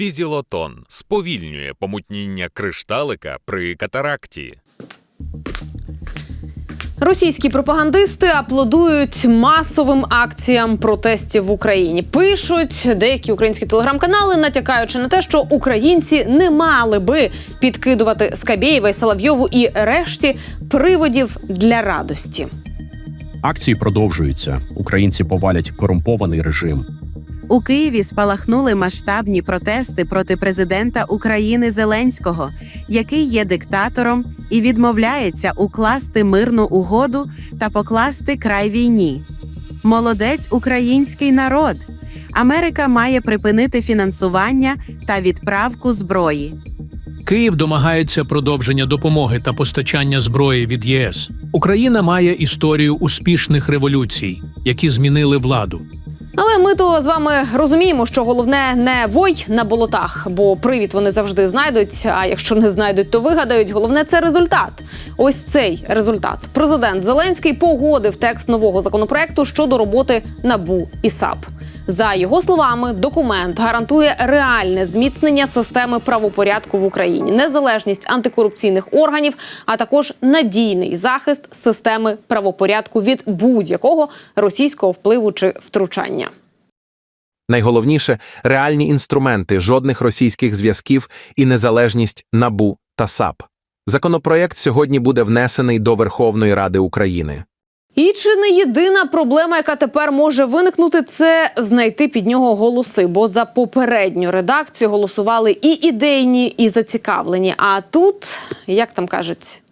Візілотон сповільнює помутніння кришталика при катаракті. Російські пропагандисти аплодують масовим акціям протестів в Україні. Пишуть деякі українські телеграм-канали, натякаючи на те, що українці не мали би підкидувати Скабєєва і Соловйову і решті приводів для радості. Акції продовжуються. Українці повалять корумпований режим. У Києві спалахнули масштабні протести проти президента України Зеленського, який є диктатором і відмовляється укласти мирну угоду та покласти край війні. Молодець український народ. Америка має припинити фінансування та відправку зброї. Київ домагається продовження допомоги та постачання зброї від ЄС. Україна має історію успішних революцій, які змінили владу. Але ми то з вами розуміємо, що головне не вой на болотах, бо привід вони завжди знайдуть. А якщо не знайдуть, то вигадають. Головне це результат. Ось цей результат. Президент Зеленський погодив текст нового законопроекту щодо роботи НАБУ і САП. За його словами, документ гарантує реальне зміцнення системи правопорядку в Україні, незалежність антикорупційних органів, а також надійний захист системи правопорядку від будь-якого російського впливу чи втручання. Найголовніше реальні інструменти, жодних російських зв'язків і незалежність НАБУ та САП. Законопроєкт сьогодні буде внесений до Верховної Ради України. І чи не єдина проблема, яка тепер може виникнути, це знайти під нього голоси? Бо за попередню редакцію голосували і ідейні, і зацікавлені. А тут, як там кажуть.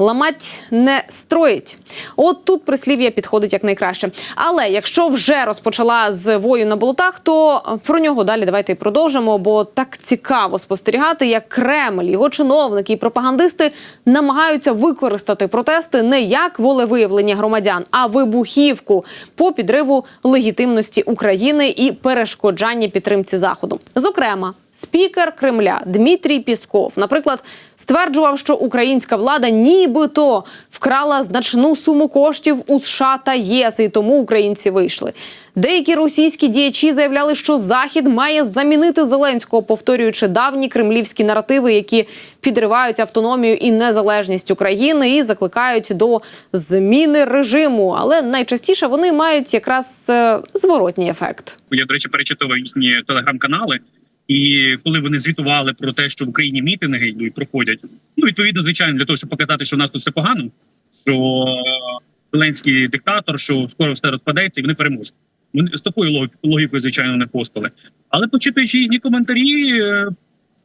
Ламать не строїть. От тут прислів'я підходить як найкраще. Але якщо вже розпочала з вою на болотах, то про нього далі давайте і продовжимо. Бо так цікаво спостерігати, як Кремль, його чиновники і пропагандисти намагаються використати протести не як волевиявлення громадян, а вибухівку по підриву легітимності України і перешкоджання підтримці заходу. Зокрема, спікер Кремля Дмитрій Пісков, наприклад, стверджував, що українська влада нібито вкрала значну суму коштів у США та ЄС, і тому українці вийшли. Деякі російські діячі заявляли, що Захід має замінити Зеленського, повторюючи давні кремлівські наративи, які підривають автономію і незалежність України і закликають до зміни режиму. Але найчастіше вони мають якраз е, зворотній ефект. Я до речі перечитував їхні телеграм-канали. І коли вони звітували про те, що в Україні мітинги йдуть, проходять, ну відповідно, звичайно, для того, щоб показати, що в нас тут все погано, що Зеленський диктатор, що скоро все розпадеться, і вони переможуть. Вони з такою логік- логікою, звичайно, не постали. Але почитуючи їхні коментарі, е,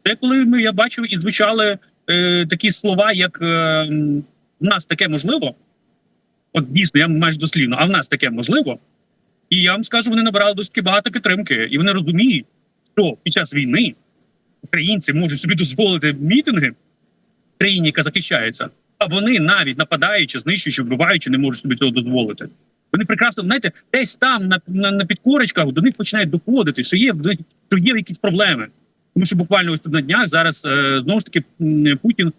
деколи ми я бачив і звучали е, такі слова, як е, в нас таке можливо. От дійсно, я майже дослівно, а в нас таке можливо. І я вам скажу, вони набирали досить багато підтримки, і вони розуміють, що під час війни українці можуть собі дозволити мітинги в країні, яка захищається, а вони навіть нападаючи, знищуючи, вбиваючи, не можуть собі цього дозволити. Вони прекрасно знаєте, десь там на, на, на підкорочках до них починають доходити, що є що є якісь проблеми. Тому що буквально ось тут на днях зараз е, знову ж таки Путін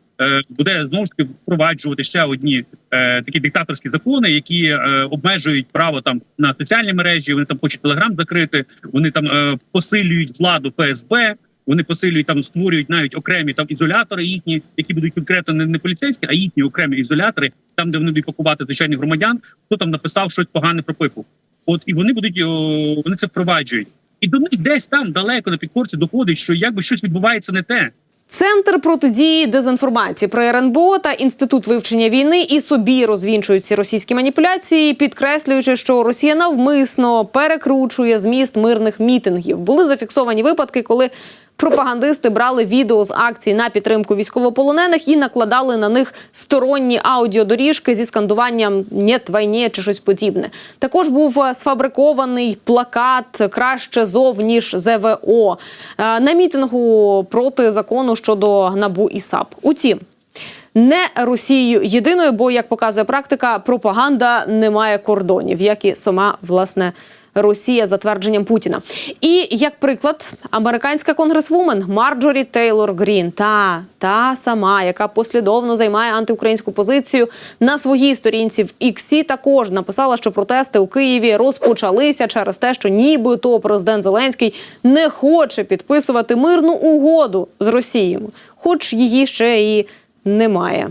буде знову ж таки впроваджувати ще одні е, такі диктаторські закони, які е, обмежують право там на соціальні мережі. Вони там хочуть телеграм закрити. Вони там е, посилюють владу ФСБ. Вони посилюють там, створюють навіть окремі там ізолятори їхні, які будуть конкретно не, не поліцейські, а їхні окремі ізолятори, там де вони будуть пакувати звичайних громадян. Хто там написав щось погане про пипу. От і вони будуть о, вони це впроваджують. І до них десь там далеко на підкорці доходить, що якби щось відбувається не те. Центр протидії дезінформації при РНБО та інститут вивчення війни і собі розвінчують ці російські маніпуляції, підкреслюючи, що Росія навмисно перекручує зміст мирних мітингів. Були зафіксовані випадки, коли пропагандисти брали відео з акцій на підтримку військовополонених і накладали на них сторонні аудіодоріжки зі скандуванням «Нєт війні» чи щось подібне. Також був е, сфабрикований плакат краще зов ніж ЗВО е, на мітингу проти закону щодо набу і САП. Утім. Не Росією єдиною, бо як показує практика, пропаганда не має кордонів, як і сама власне Росія за твердженням Путіна. І як приклад, американська конгресвумен Марджорі Тейлор Грін, та та сама, яка послідовно займає антиукраїнську позицію на своїй сторінці в Іксі, також написала, що протести у Києві розпочалися через те, що нібито президент Зеленський не хоче підписувати мирну угоду з Росією, хоч її ще і немає.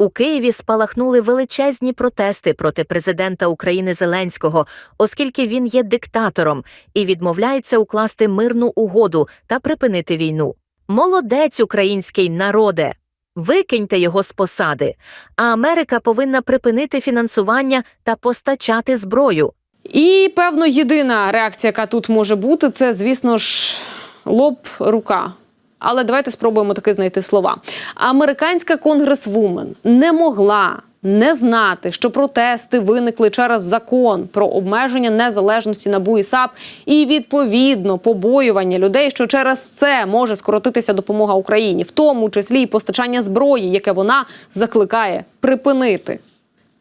У Києві спалахнули величезні протести проти президента України Зеленського, оскільки він є диктатором і відмовляється укласти мирну угоду та припинити війну. Молодець, український народе! Викиньте його з посади. А Америка повинна припинити фінансування та постачати зброю. І певно, єдина реакція, яка тут може бути, це, звісно ж, лоб рука. Але давайте спробуємо таки знайти слова. Американська конгресвумен не могла не знати, що протести виникли через закон про обмеження незалежності НАБУ і САП, і відповідно побоювання людей, що через це може скоротитися допомога Україні, в тому числі і постачання зброї, яке вона закликає припинити.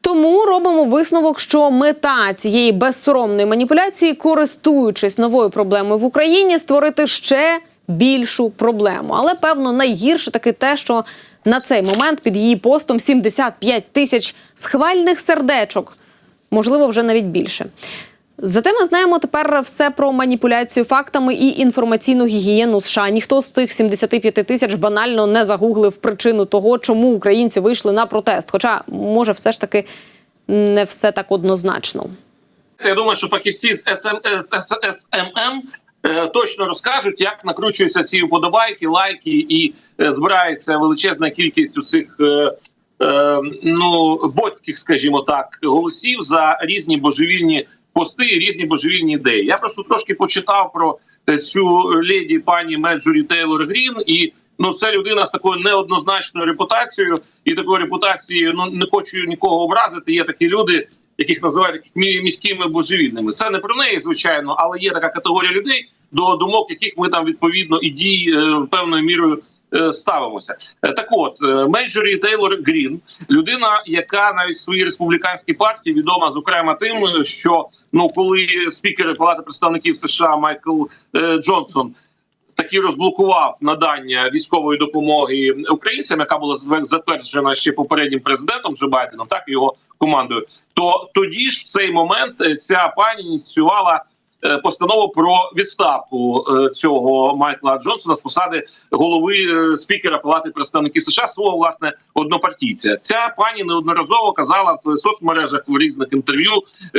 Тому робимо висновок, що мета цієї безсоромної маніпуляції, користуючись новою проблемою в Україні, створити ще більшу проблему. Але певно найгірше таки те, що на цей момент під її постом 75 тисяч схвальних сердечок, можливо, вже навіть більше. Зате ми знаємо тепер все про маніпуляцію фактами і інформаційну гігієну США. Ніхто з цих 75 тисяч банально не загуглив причину того, чому українці вийшли на протест. Хоча, може, все ж таки не все так однозначно. Я думаю, що фахівці з СМ, з СММ точно розкажуть, як накручуються ці вподобайки, лайки і е, збирається величезна кількість у цих е, е, ну боцьких, скажімо так, голосів за різні божевільні пости і різні божевільні ідеї. Я просто трошки почитав про е, цю леді пані Меджурі Тейлор Грін і. Ну, це людина з такою неоднозначною репутацією, і такою репутацією ну не хочу нікого образити. Є такі люди, яких називають міськими божевільними. Це не про неї, звичайно, але є така категорія людей, до думок яких ми там відповідно і дій е, певною мірою е, ставимося. Е, Так от Мейджорі Тейлор Грін, людина, яка навіть в своїй республіканській партії відома зокрема тим, що ну коли спікер Палати представників США Майкл е, Джонсон таки розблокував надання військової допомоги українцям, яка була затверджена ще попереднім президентом Джо Байденом, так і його командою. То тоді ж в цей момент е, ця пані ініціювала е, постанову про відставку е, цього Майкла Джонсона з посади голови спікера Палати представників США свого власне однопартійця. Ця пані неодноразово казала в соцмережах в різних інтерв'ю,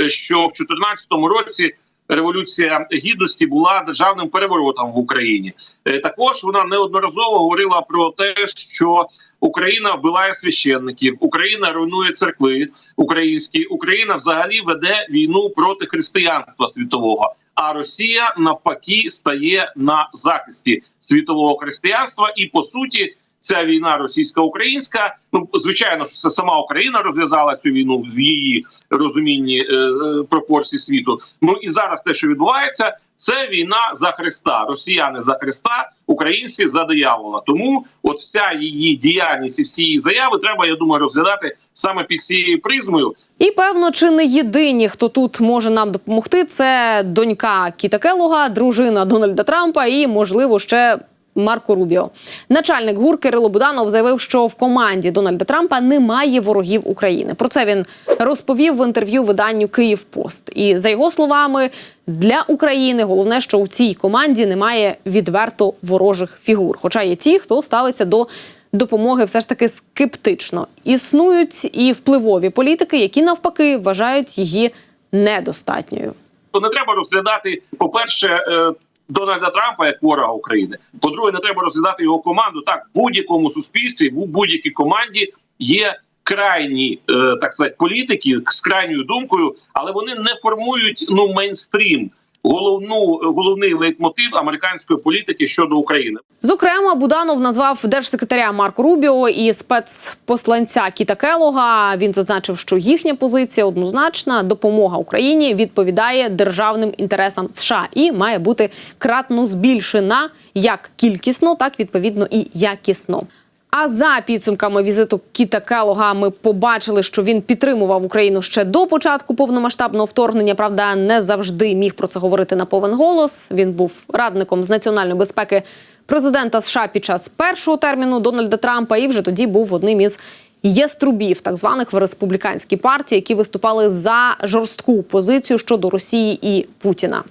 що в 2014 році. Революція гідності була державним переворотом в Україні. Е, Також вона неодноразово говорила про те, що Україна вбиває священників, Україна руйнує церкви українські, Україна взагалі веде війну проти християнства світового. А Росія навпаки стає на захисті світового християнства, і по суті, ця війна російсько-українська. Ну звичайно, що це сама Україна розв'язала цю війну в її розумінні е, е, пропорцій світу. Ну і зараз те, що відбувається, це війна за Христа. Росіяни за Христа, українці за диявола. Тому от вся її діяльність і всі її заяви треба, я думаю, розглядати саме під цією призмою. І певно, чи не єдині, хто тут може нам допомогти, це донька Кіта Келлога, дружина Дональда Трампа і, можливо, ще. Марко Рубіо, начальник ГУР Кирило Буданов заявив, що в команді Дональда Трампа немає ворогів України. Про це він розповів в інтерв'ю виданню Київ Пост. І за його словами, для України головне, що у цій команді немає відверто ворожих фігур. Хоча є ті, хто ставиться до допомоги все ж таки скептично. Існують і впливові політики, які навпаки вважають її недостатньою. то не треба розглядати, по-перше, е, Дональда Трампа як ворога України. По-друге, не треба розглядати його команду. Так, в будь-якому суспільстві, в будь-якій команді є крайні, е, так сказати, політики з крайньою думкою, але вони не формують ну мейнстрім. Головну головний лейтмотив американської політики щодо України. Зокрема, Буданов назвав держсекретаря Марко Рубіо і спецпосланця Кіта Келога. Він зазначив, що їхня позиція однозначна допомога Україні відповідає державним інтересам США і має бути кратно збільшена як кількісно, так відповідно і якісно. А за підсумками візиту Кіта Келога ми побачили, що він підтримував Україну ще до початку повномасштабного вторгнення. Правда, не завжди міг про це говорити на повен голос. Він був радником з національної безпеки президента США під час першого терміну Дональда Трампа, і вже тоді був одним із яструбів, так званих в республіканській партії, які виступали за жорстку позицію щодо Росії і Путіна.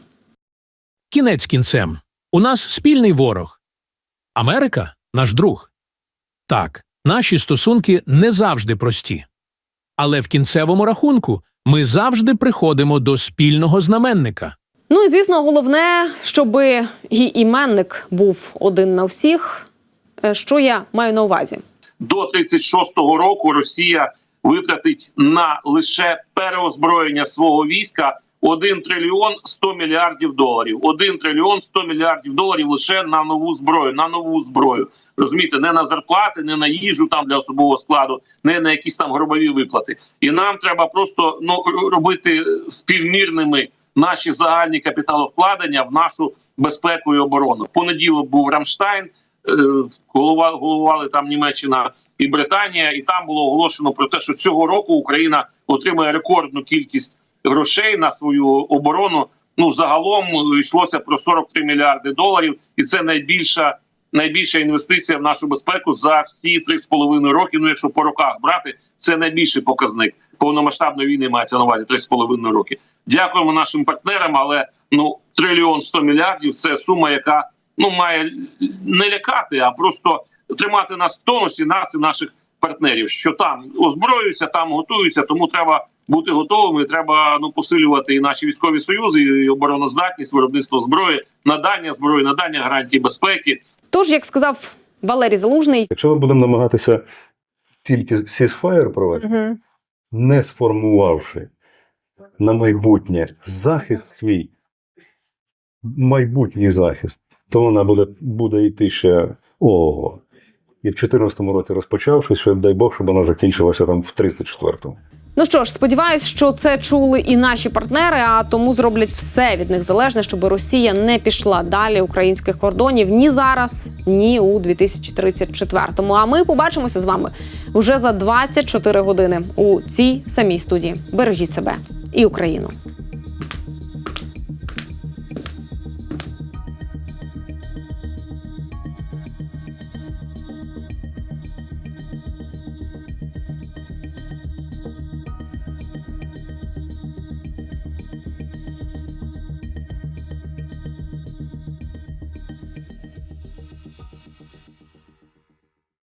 Кінець кінцем. У нас спільний ворог. Америка наш друг. Так, наші стосунки не завжди прості. Але в кінцевому рахунку ми завжди приходимо до спільного знаменника. Ну і звісно, головне, щоб і іменник був один на всіх. Е, Що я маю на увазі? До 36-го року Росія витратить на лише переозброєння свого війська 1 трильйон 100 мільярдів доларів. 1 трильйон 100 мільярдів доларів лише на нову зброю. На нову зброю. Розумієте, не на зарплати, не на їжу там для особового складу, не на якісь там гробові виплати. І нам треба просто ну робити співмірними наші загальні капіталовкладення в нашу безпеку і оборону. В понеділок був Рамштайн. е, головували там Німеччина і Британія, і там було оголошено про те, що цього року Україна отримає рекордну кількість грошей на свою оборону. Ну загалом е, йшлося про 43 мільярди доларів, і це найбільша найбільша інвестиція в нашу безпеку за всі 3,5 роки. Ну, якщо по роках брати, це найбільший показник повномасштабної війни. Мається на увазі 3,5 роки. Дякуємо нашим партнерам, але ну трильйон 100 мільярдів це сума, яка ну має не лякати, а просто тримати нас в тонусі, нас і наших партнерів, що там озброюються, там готуються, тому треба бути готовими. Треба ну посилювати і наші військові союзи, і обороноздатність, виробництво зброї, надання зброї, надання гарантій безпеки. Тож, як сказав Валерій Залужний, Якщо ми будемо намагатися тільки сісфаєр провести, не сформувавши на майбутнє захист свій, майбутній захист, то вона буде, буде йти ще ого. І в 2014 році розпочавши, що дай Бог, щоб вона закінчилася там в 34-му. Ну що ж, сподіваюсь, що це чули і наші партнери, а тому зроблять все від них залежне, щоб Росія не пішла далі українських кордонів ні зараз, ні у 2034-му. А ми побачимося з вами вже за 24 години у цій самій студії. Бережіть себе і Україну.